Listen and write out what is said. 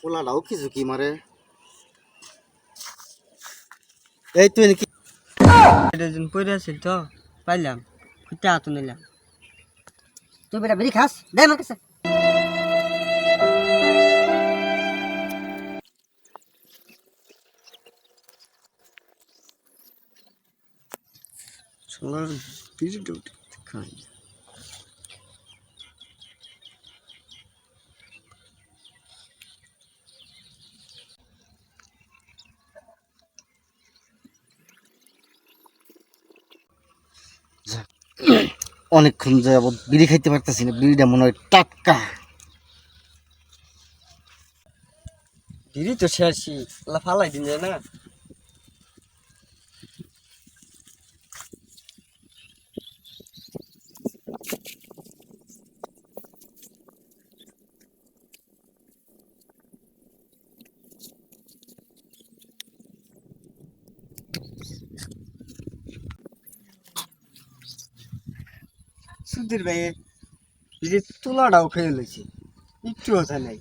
পোলাটাও কি মারে। এই তুই পড়ে আছিল তো পাইলাম ফুটে হাত নিলাম। তুই বেটা বিড়ি খাস? দে আমার কাছে। সোনার বিড়িটা খাই। যাক, অনেকক্ষণ যাব বিড়ি খাইতে পারতেছি না। বিড়িটা মনে হয় টাটকা। বিড়ি তো শেষই ফালাই দিন যায় না। সুধীর ভাই যে তুলাটাও খেয়ে লইছে একটু কথা নাই।